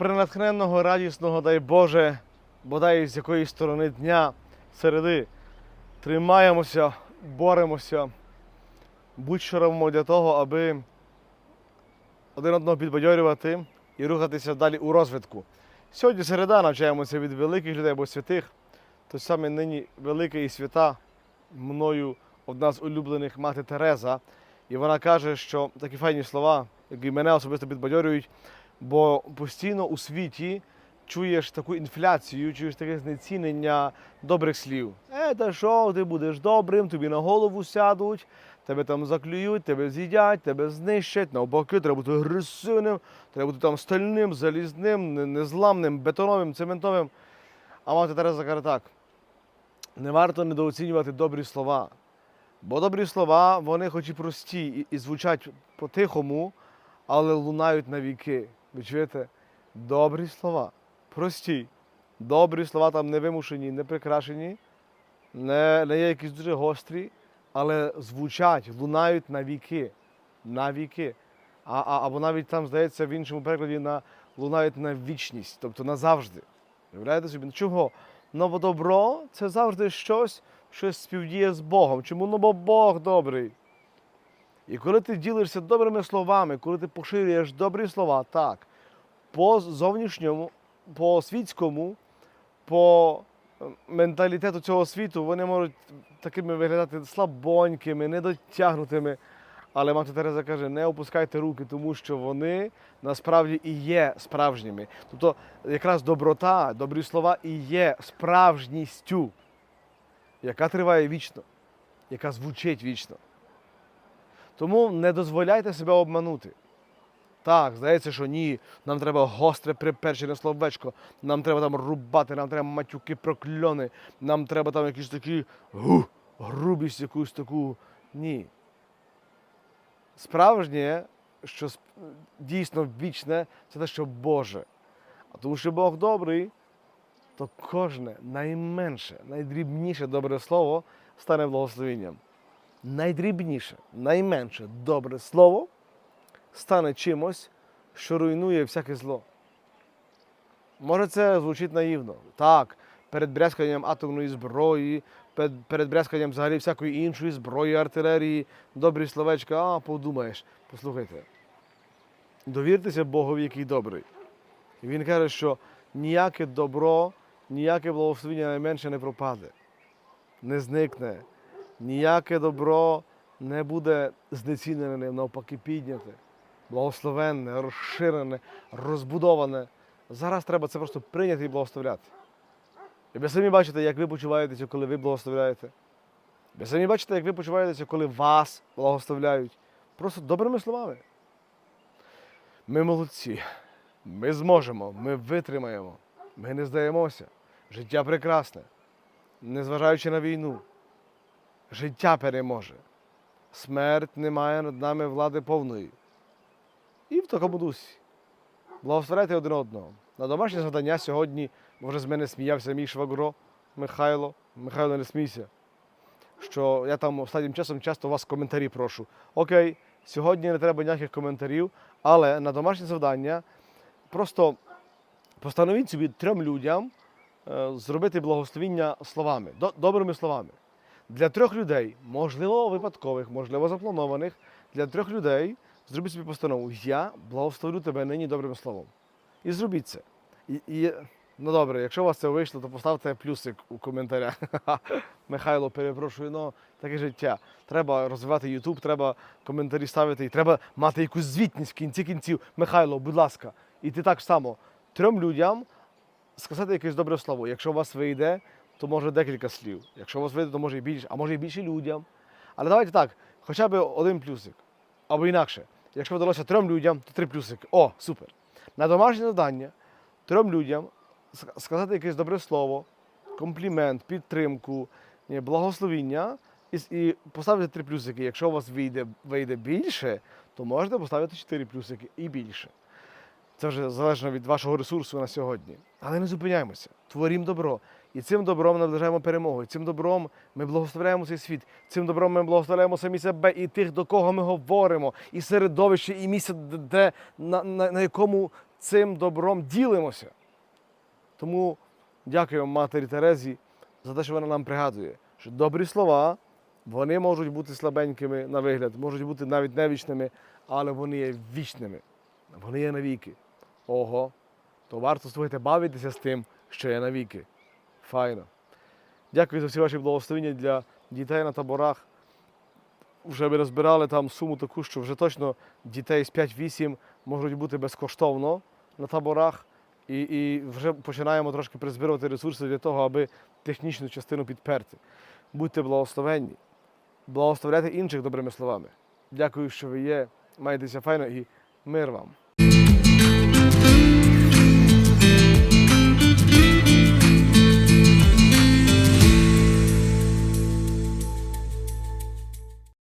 натхненного, радісного, дай Боже, бодай з якоїсь сторони дня, середи. Тримаємося, боремося, будь-що робимо для того, аби один одного підбадьорювати і рухатися далі у розвитку. Сьогодні середа навчаємося від великих людей або святих. То саме нині велика і свята мною одна з улюблених мати Тереза. І вона каже, що такі файні слова, які мене особисто підбадьорюють, бо постійно у світі чуєш таку інфляцію, чуєш таке знецінення добрих слів. Е, та що, ти будеш добрим, тобі на голову сядуть, тебе там заклюють, тебе з'їдять, тебе знищать. Навпаки, треба бути агресивним, треба бути там стальним, залізним, незламним, бетоновим, цементовим. А мати Тереза каже так: не варто недооцінювати добрі слова. Бо добрі слова, вони хоч і прості, і, звучать по-тихому, але лунають на віки. Ви чуєте? Добрі слова. Прості. Добрі слова там не вимушені, не прикрашені, не, не є якісь дуже гострі, але звучать, лунають на віки. На віки. А, а, або навіть там, здається, в іншому перекладі на, лунають на вічність, тобто назавжди. Уявляєте собі? Чого? Ну, добро це завжди щось, що співдіє з Богом. Чому? Ну, бо Бог добрий. І коли ти ділишся добрими словами, коли ти поширюєш добрі слова, так, по зовнішньому, по світському, по е, менталітету цього світу, вони можуть такими виглядати слабонькими, недотягнутими. Але мати Тереза каже, не опускайте руки, тому що вони насправді і є справжніми. Тобто якраз доброта, добрі слова і є справжністю, яка триває вічно, яка звучить вічно. Тому не дозволяйте себе обманути. Так, здається, що ні, нам треба гостре приперчене словечко, нам треба там рубати, нам треба матюки прокльони, нам треба там якісь такі гу, грубість, якусь таку. Ні. Справжнє, що дійсно вічне, це те, що Боже. А тому що Бог добрий, то кожне найменше, найдрібніше добре слово стане благословенням. Найдрібніше, найменше добре слово стане чимось, що руйнує всяке зло. Може, це звучить наївно. Так, перед брязканням атомної зброї, перед, перед брязканням взагалі всякої іншої зброї, артилерії, добрі словечка, а подумаєш, послухайте. Довіртеся Богові, який добрий. І він каже, що ніяке добро, ніяке благословення найменше не пропаде, не зникне, ніяке добро не буде знецінене, навпаки, підняте, благословенне, розширене, розбудоване. Зараз треба це просто прийняти і благословляти. І ви самі бачите, як ви почуваєтеся, коли ви благословляєте. Ви самі бачите, як ви почуваєтеся, коли вас благословляють. Просто добрими словами. Ми молодці. Ми зможемо, ми витримаємо, ми не здаємося. Життя прекрасне, незважаючи на війну. Життя переможе. Смерть не має над нами влади повної. І в такому дусі. Благословляйте один одного. На домашнє завдання сьогодні, може, з мене сміявся мій швагро Михайло. Михайло, не смійся. Що я там останнім часом часто у вас коментарі прошу. Окей, сьогодні не треба ніяких коментарів, але на домашнє завдання просто постановіть собі трьом людям е, зробити благословіння словами, добрими словами. Для трьох людей, можливо, випадкових, можливо, запланованих, для трьох людей зробіть собі постанову. Я благословлю тебе нині добрим словом. І зробіть це. І, і, ну добре, якщо у вас це вийшло, то поставте плюсик у коментарях. Михайло, перепрошую, ну таке життя. Треба розвивати YouTube, треба коментарі ставити, і треба мати якусь звітність в кінці кінців. Михайло, будь ласка, і ти так само трьом людям сказати якесь добре слово. Якщо у вас вийде, то може декілька слів. Якщо вас вийде, то може і більше, а може і більше людям. Але давайте так, хоча б один плюсик. Або інакше. Якщо вдалося трьом людям, то три плюсики. О, супер. На домашнє завдання трьом людям сказати якесь добре слово, комплімент, підтримку, благословіння і поставити три плюсики. Якщо у вас вийде, вийде більше, то можете поставити чотири плюсики і більше. Це вже залежно від вашого ресурсу на сьогодні. Але не зупиняємося, творім добро. І цим добром наближаємо перемогу. І цим добром ми благословляємо цей світ. Цим добром ми благословляємо самі себе і тих, до кого ми говоримо, і середовище, і місце, де, на, на, на якому цим добром ділимося. Тому дякуємо матері Терезі за те, що вона нам пригадує, що добрі слова вони можуть бути слабенькими на вигляд, можуть бути навіть невічними, але вони є вічними. Вони є навіки. Ого, то варто слухайте бавитися з тим, що є навіки. Файно. Дякую за всі ваші благословення для дітей на таборах. Вже ми розбирали там суму таку, що вже точно дітей з 5-8 можуть бути безкоштовно на таборах. І, і вже починаємо трошки призбирувати ресурси для того, аби технічну частину підперти. Будьте благословенні, благословляйте інших добрими словами. Дякую, що ви є. Майтеся файно і мир вам.